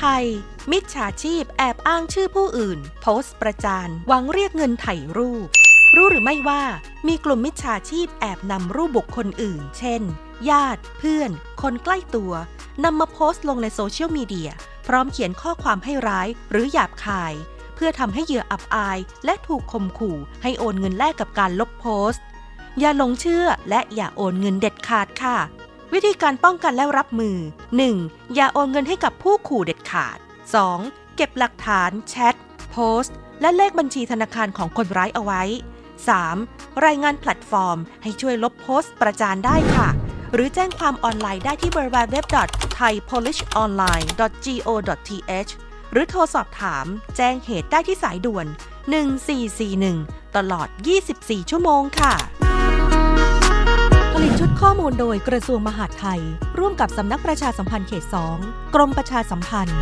ภัย มิจฉาชีพแอบอ้างชื่อผู้อื่น โพสต์ประจานหวังเรียกเงินไถ่รูป รู้หรือไม่ว่า มีกลุ่มมิจฉาชีพแอบนำรูปบุคคลอื่น เช่น ญาติ เพื่อน คนใกล้ตัวนำมาโพสต์ลงในโซเชียลมีเดีย พร้อมเขียนข้อความให้ร้ายหรือหยาบคาย เพื่อทำให้เหยื่ออับอาย และถูกข่มขู่ ให้โอนเงินแลกกับการลบโพสต์ อย่าหลงเชื่อและอย่าโอนเงินเด็ดขาดค่ะ วิธีการป้องกันและรับมือ 1. อย่าโอนเงินให้กับผู้ขู่เด็ดขาด 2. เก็บหลักฐาน แชท โพสต์ และเลขบัญชีธนาคารของคนร้ายเอาไว้ 3. รายงานแพลตฟอร์ม ให้ช่วยลบโพสต์ประจานได้ค่ะ หรือแจ้งความออนไลน์ได้ที่ www.thaipolishonline.go.th หรือโทรสอบถาม แจ้งเหตุได้ที่สายด่วน 1441 ตลอด 24 ชั่วโมงค่ะ มูลโดยกระทรวงมหาดไทย ร่วมกับสำนักประชาสัมพันธ์เขต 2 กรมประชาสัมพันธ์